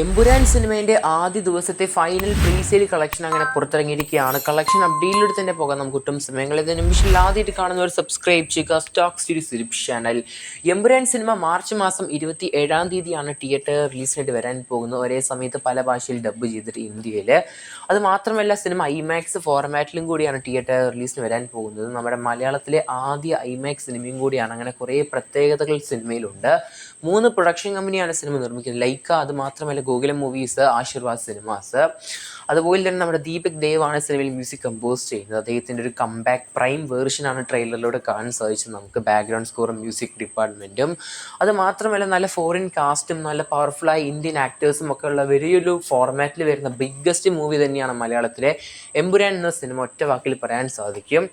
എമ്പുരാൻ സിനിമേന്റെ ആദ്യ ദിവസത്തെ final presale collection അങ്ങനെ പുറത്തിറങ്ങിയിരിക്കുകയാണ്. കളക്ഷൻ അപ്ഡേറ്റിലൂടെ തന്നെ പോകാൻ നമുക്ക് ഒട്ടും സമയങ്ങളിൽ ഇതിന് നിമിഷം ആദ്യമായിട്ട് കാണുന്നവർ സബ്സ്ക്രൈബ് ചെയ്യുക. Stock series YouTube channel Empuraan cinema March മാസം ഇരുപത്തി ഏഴാം തീയതിയാണ് തിയേറ്റർ റിലീസിനായിട്ട് വരാൻ പോകുന്നത്. ഒരേ സമയത്ത് പല ഭാഷയിൽ ഡബ്ബ് ചെയ്തിട്ട് ഇന്ത്യയിൽ അത് മാത്രമല്ല സിനിമ ഐമാക്സ് ഫോർമാറ്റിലും കൂടിയാണ് തിയേറ്റർ റിലീസിന് വരാൻ പോകുന്നത്. നമ്മുടെ മലയാളത്തിലെ ആദ്യ ഐമാക്സ് സിനിമയും കൂടിയാണ്. അങ്ങനെ കുറേ പ്രത്യേകതകൾ സിനിമയിലുണ്ട്. മൂന്ന് പ്രൊഡക്ഷൻ കമ്പനിയാണ് സിനിമ നിർമ്മിക്കുന്നത്. ലൈക്ക അത് മാത്രമല്ല ഗോകുലം മൂവീസ് ആശീർവാദ് സിനിമാസ് അതുപോലെ തന്നെ നമ്മുടെ ദീപക് ദേവാണ് സിനിമയിൽ മ്യൂസിക് കമ്പോസ് ചെയ്യുന്നത്. അദ്ദേഹത്തിന്റെ ഒരു കംബാക്ക് പ്രൈം വേർഷനാണ് ട്രെയിലറിലൂടെ കാണാൻ സാധിച്ചത് നമുക്ക് ബാക്ക്ഗ്രൗണ്ട് സ്കോറും മ്യൂസിക് ഡിപ്പാർട്ട്മെന്റും അത് മാത്രമല്ല നല്ല ഫോറിൻ കാസ്റ്റും നല്ല പവർഫുള്ളായ ഇന്ത്യൻ ആക്ടേഴ്സും ഒക്കെ ഉള്ള വലിയൊരു ഫോർമാറ്റിൽ വരുന്ന ബിഗ്ഗസ്റ്റ് മൂവി തന്നെയാണ് മലയാളത്തിലെ എമ്പുരാൻ എന്ന സിനിമ ഒറ്റ വാക്കിൽ പറയാൻ സാധിക്കും.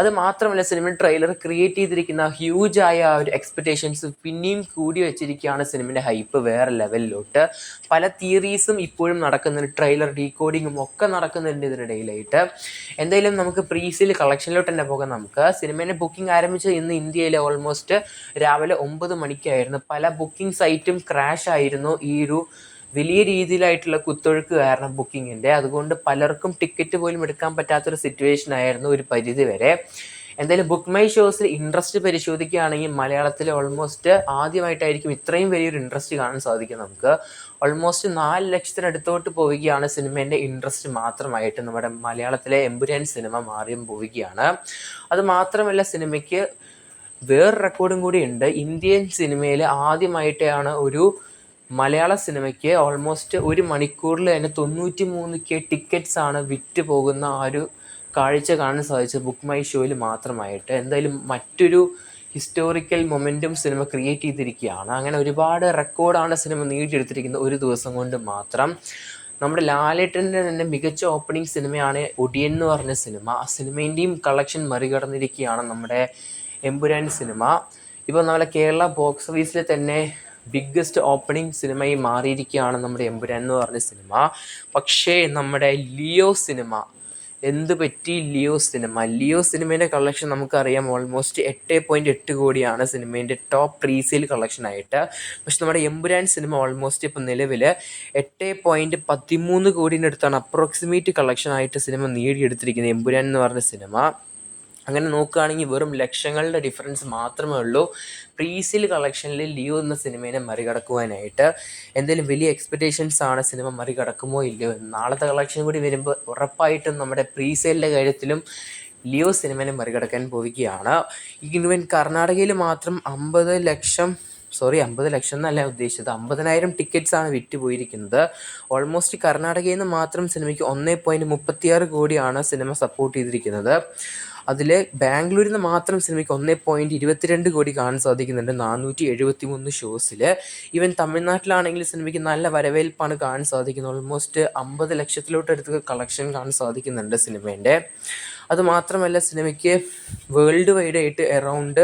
അത് മാത്രമല്ല സിനിമ ട്രെയിലർ ക്രിയേറ്റ് ചെയ്തിരിക്കുന്ന ഹ്യൂജ് ആയ ഒരു എക്സ്പെക്റ്റേഷൻസ് പിന്നെയും കൂടി വെച്ചിരിക്കുകയാണ് സിനിമയുടെ ഹൈപ്പ് വേറെ ലെവലിലോട്ട് പല തിയറീസും ഇപ്പോഴും നടക്കുന്നുണ്ട് ട്രെയിലർ ഡീകോഡിങ്ങും ഒക്കെ നടക്കുന്നുണ്ട് ഇതിനിടയിലായിട്ട്. എന്തായാലും നമുക്ക് പ്രീസിൽ കളക്ഷനിലോട്ട് തന്നെ പോകാം നമുക്ക്. സിനിമേന്റെ ബുക്കിംഗ് ആരംഭിച്ചത് ഇന്ന് ഇന്ത്യയിൽ ഓൾമോസ്റ്റ് രാവിലെ ഒമ്പത് മണിക്കായിരുന്നു. പല ബുക്കിംഗ് സൈറ്റും ക്രാഷ് ആയിരുന്നു. ഈ ഒരു വലിയ രീതിയിലായിട്ടുള്ള കുത്തൊഴുക്ക് കാരണം ബുക്കിങ്ങിന്റെ അതുകൊണ്ട് പലർക്കും ടിക്കറ്റ് പോലും എടുക്കാൻ പറ്റാത്തൊരു സിറ്റുവേഷൻ ആയിരുന്നു ഒരു പരിധി വരെ. എന്തായാലും ബുക്ക് മൈ ഷോസിൽ ഇൻട്രസ്റ്റ് പരിശോധിക്കുകയാണെങ്കിൽ മലയാളത്തിൽ ഓൾമോസ്റ്റ് ആദ്യമായിട്ടായിരിക്കും ഇത്രയും വലിയൊരു ഇൻട്രസ്റ്റ് കാണാൻ സാധിക്കും നമുക്ക്. ഓൾമോസ്റ്റ് നാല് ലക്ഷത്തിനടുത്തോട്ട് പോവുകയാണ് സിനിമേന്റെ ഇൻട്രസ്റ്റ് മാത്രമായിട്ട്. നമ്മുടെ മലയാളത്തിലെ എമ്പുരാൻ സിനിമ മാറിയും പോവുകയാണ്. അത് മാത്രമല്ല സിനിമയ്ക്ക് വേറെ റെക്കോർഡും കൂടി ഉണ്ട്. ഇന്ത്യൻ സിനിമയിൽ ആദ്യമായിട്ടാണ് ഒരു മലയാള സിനിമയ്ക്ക് ഓൾമോസ്റ്റ് ഒരു മണിക്കൂറിൽ തന്നെ തൊണ്ണൂറ്റി മൂന്ന് കെ ടിക്കറ്റ്സ് ആണ് വിറ്റ് പോകുന്ന ആ ഒരു കാഴ്ച കാണാൻ സാധിച്ചത് ബുക്ക് മൈ ഷോയിൽ മാത്രമായിട്ട്. എന്തായാലും മറ്റൊരു ഹിസ്റ്റോറിക്കൽ മൊമെന്റും സിനിമ ക്രിയേറ്റ് ചെയ്തിരിക്കുകയാണ്. അങ്ങനെ ഒരുപാട് റെക്കോർഡാണ് സിനിമ നേടിയെടുത്തിരിക്കുന്നത് ഒരു ദിവസം കൊണ്ട് മാത്രം. നമ്മുടെ ലാലേട്ടന്റെ തന്നെ മികച്ച ഓപ്പണിംഗ് സിനിമയാണ് ഒടിയൻ എന്ന് പറഞ്ഞ സിനിമ ആ സിനിമേന്റെയും കളക്ഷൻ മറികടന്നിരിക്കുകയാണ് നമ്മുടെ എമ്പുരാൻ സിനിമ ഇപ്പോൾ നമ്മുടെ കേരള ബോക്സ് ഓഫീസിൽ തന്നെ ബിഗ്ഗസ്റ്റ് ഓപ്പണിംഗ് സിനിമയായി മാറിയിരിക്കുകയാണ് നമ്മുടെ എമ്പുരാൻ എന്ന് പറഞ്ഞ സിനിമ പക്ഷേ നമ്മുടെ ലിയോ സിനിമ എന്ത് പറ്റി ലിയോ സിനിമ? ലിയോ സിനിമേന്റെ കളക്ഷൻ നമുക്കറിയാം. ഓൾമോസ്റ്റ് എട്ട് പോയിന്റ് എട്ട് കോടിയാണ് സിനിമേന്റെ ടോപ്പ് പ്രീസെയിൽ കളക്ഷനായിട്ട് പക്ഷെ നമ്മുടെ എമ്പുരാൻ സിനിമ ഓൾമോസ്റ്റ് ഇപ്പോൾ നിലവിൽ എട്ട് പോയിന്റ് പതിമൂന്ന് കോടീന്റെ അടുത്താണ് അപ്രോക്സിമേറ്റ് കളക്ഷനായിട്ട് സിനിമ നേടിയെടുത്തിരിക്കുന്നത് എമ്പുരാൻ എന്ന് പറഞ്ഞ സിനിമ. അങ്ങനെ നോക്കുകയാണെങ്കിൽ വെറും ലക്ഷങ്ങളുടെ ഡിഫറൻസ് മാത്രമേ ഉള്ളൂ. പ്രീസിൽ കളക്ഷനിൽ ലിയോ എന്ന സിനിമയെ മറികടക്കുവാനായിട്ട് എന്തെങ്കിലും വലിയ എക്സ്പെക്റ്റേഷൻസ് ആണ് സിനിമ മറികടക്കുമോ ഇല്ലയോ നാളത്തെ കളക്ഷൻ കൂടി വരുമ്പോൾ ഉറപ്പായിട്ടും നമ്മുടെ പ്രീസെയിലിന്റെ കാര്യത്തിലും ലിയോ സിനിമനെ മറികടക്കാൻ പോവുകയാണ്. ഇവൻ കർണാടകയിൽ മാത്രം അമ്പത് ലക്ഷം സോറി അമ്പത് ലക്ഷം എന്നല്ല ഉദ്ദേശിച്ചത് അമ്പതിനായിരം വിറ്റ് പോയിരിക്കുന്നത് ഓൾമോസ്റ്റ് കർണാടകയിൽ നിന്ന് മാത്രം സിനിമയ്ക്ക് ഒന്നേ പോയിന്റ് മുപ്പത്തിയാറ് കോടിയാണ് സിനിമ സപ്പോർട്ട് ചെയ്തിരിക്കുന്നത്. അതിൽ ബാംഗ്ലൂരിൽ നിന്ന് മാത്രം സിനിമയ്ക്ക് ഒന്നേ പോയിന്റ് ഇരുപത്തിരണ്ട് കോടി കാണാൻ സാധിക്കുന്നുണ്ട്. നാനൂറ്റി എഴുപത്തി മൂന്ന് ഷോസിൽ ഈവൻ തമിഴ്നാട്ടിലാണെങ്കിൽ സിനിമയ്ക്ക് നല്ല വരവേൽപ്പാണ് കാണാൻ സാധിക്കുന്നത്. ഓൾമോസ്റ്റ് അമ്പത് ലക്ഷത്തിലോട്ടടുത്ത് കളക്ഷൻ കാണാൻ സാധിക്കുന്നുണ്ട് സിനിമേന്റെ അതുമാത്രമല്ല സിനിമയ്ക്ക് വേൾഡ് വൈഡ് ആയിട്ട് എറൗണ്ട്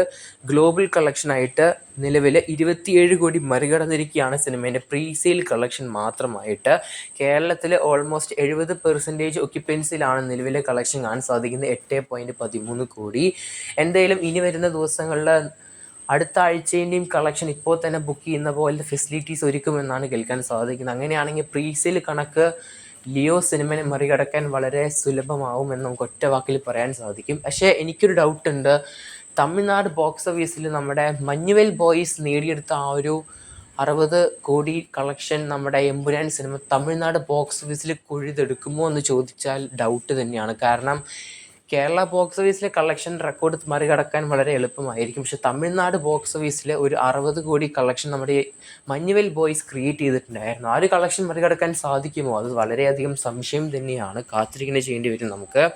ഗ്ലോബൽ കളക്ഷനായിട്ട് നിലവിൽ ഇരുപത്തിയേഴ് കോടി മറികടന്നിരിക്കുകയാണ് സിനിമേന്റെ പ്രീ സെയിൽ കളക്ഷൻ മാത്രമായിട്ട്. കേരളത്തിൽ ഓൾമോസ്റ്റ് എഴുപത് പെർസെന്റേജ് ഒക്യുപ്പൻസിയിലാണ് നിലവിലെ കളക്ഷൻ കാണാൻ സാധിക്കുന്നത്. എട്ട് പോയിന്റ് പതിമൂന്ന് കോടി. എന്തായാലും ഇനി വരുന്ന ദിവസങ്ങളിൽ അടുത്ത ആഴ്ചേന്റെയും കളക്ഷൻ ഇപ്പോൾ തന്നെ ബുക്ക് ചെയ്യുന്ന പോലത്തെ ഫെസിലിറ്റീസ് ഒരുക്കുമെന്നാണ് കേൾക്കാൻ സാധിക്കുന്നത്. അങ്ങനെയാണെങ്കിൽ പ്രീസെയിൽ കണക്ക് ലിയോ സിനിമനെ മറികടക്കാൻ വളരെ സുലഭമാവുമെന്ന് നമുക്ക് ഒറ്റ വാക്കിൽ പറയാൻ സാധിക്കും. പക്ഷേ എനിക്കൊരു ഡൗട്ട് ഉണ്ട്. തമിഴ്നാട് ബോക്സ് ഓഫീസിൽ നമ്മുടെ മഞ്ഞുവൽ ബോയ്സ് നേടിയെടുത്ത ആ ഒരു അറുപത് കോടി കളക്ഷൻ നമ്മുടെ എമ്പുരാൻ സിനിമ തമിഴ്നാട് ബോക്സ് ഓഫീസിൽ കൊഴുതെടുക്കുമോ എന്ന് ചോദിച്ചാൽ ഡൗട്ട് തന്നെയാണ്. കാരണം കേരള ബോക്സ് ഓഫീസിലെ കളക്ഷൻ റെക്കോർഡ് മറികടക്കാൻ വളരെ എളുപ്പമായിരിക്കും. പക്ഷെ തമിഴ്നാട് ബോക്സ് ഓഫീസിൽ ഒരു അറുപത് കോടി കളക്ഷൻ നമ്മുടെ മഞ്ഞുവൽ ബോയ്സ് ക്രിയേറ്റ് ചെയ്തിട്ടുണ്ടായിരുന്നു. ആ ഒരു കളക്ഷൻ മറികടക്കാൻ സാധിക്കുമോ? അത് വളരെയധികം സംശയം തന്നെയാണ്. കാത്തിരിക്കുന്നത് ചെയ്യേണ്ടി വരും നമുക്ക്.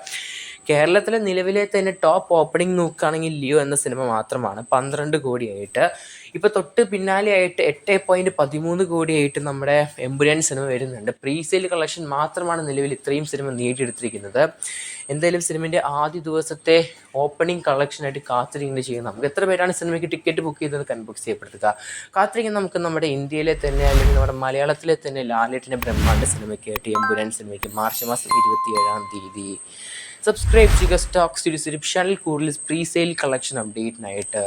കേരളത്തിലെ നിലവിലെ തന്നെ ടോപ്പ് ഓപ്പണിംഗ് നോക്കുകയാണെങ്കിൽ ലിയോ എന്ന സിനിമ മാത്രമാണ്. പന്ത്രണ്ട് കോടിയായിട്ട്. ഇപ്പോൾ തൊട്ട് പിന്നാലെയായിട്ട് എട്ട് പോയിന്റ് പതിമൂന്ന് കോടിയായിട്ട് നമ്മുടെ എമ്പുരാൻ സിനിമ വരുന്നുണ്ട്. പ്രീ സെയിൽ കളക്ഷൻ മാത്രമാണ് നിലവിൽ ഇത്രയും സിനിമ നേടിയെടുത്തിരിക്കുന്നത്. എന്തായാലും സിനിമയുടെ ആദ്യ ദിവസത്തെ ഓപ്പണിംഗ് കളക്ഷനായിട്ട് കാത്തിരിക്കുന്നത് ചെയ്യുന്നത്. നമുക്ക് എത്ര പേരാണ് സിനിമയ്ക്ക് ടിക്കറ്റ് ബുക്ക് ചെയ്തത് കൺബുക്ക് ചെയ്യപ്പെടുത്തുക. കാത്തിരിക്കുന്ന നമുക്ക് നമ്മുടെ ഇന്ത്യയിലെ തന്നെ അല്ലെങ്കിൽ നമ്മുടെ മലയാളത്തിലെ തന്നെ ലാലേട്ടിന്റെ ബ്രഹ്മാണ്ഡ സിനിമയ്ക്കായിട്ട് എമ്പുരാൻ സിനിമയ്ക്ക് മാർച്ച് മാസം ഇരുപത്തി ഏഴാം തീയതി സബ്സ്ക്രൈബ് ചെയ്യുക സ്റ്റോക്ക് സീരീസ് ചാനൽ കൂടുതൽ പ്രീ സെയിൽ കളക്ഷൻ അപ്ഡേറ്റിനായിട്ട്